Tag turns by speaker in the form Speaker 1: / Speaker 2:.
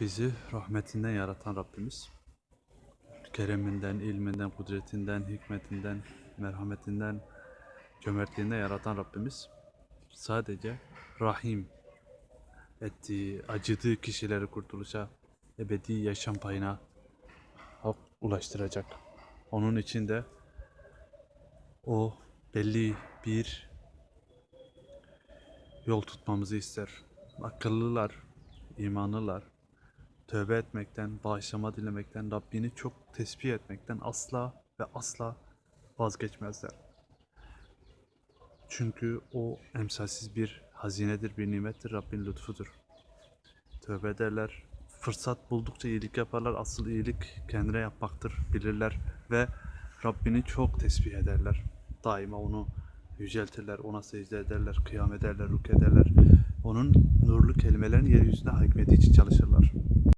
Speaker 1: Bizi rahmetinden yaratan Rabbimiz, kereminden, ilminden, kudretinden, hikmetinden, merhametinden, cömertliğinden yaratan Rabbimiz sadece Rahim ettiği, acıdığı kişileri kurtuluşa, ebedi yaşam payına ulaştıracak. Onun için de o belli bir yol tutmamızı ister. Akıllılar, imanlılar, tövbe etmekten, bağışlama dilemekten, Rabbini çok tesbih etmekten asla ve asla vazgeçmezler. Çünkü o emsalsiz bir hazinedir, bir nimettir, Rabbin lütfudur. Tövbe ederler, fırsat buldukça iyilik yaparlar. Asıl iyilik kendine yapmaktır, bilirler ve Rabbini çok tesbih ederler. Daima onu yüceltirler, ona secde ederler, kıyam ederler, rük ederler kelimelerin yeryüzüne hakimiyeti için çalışırlar.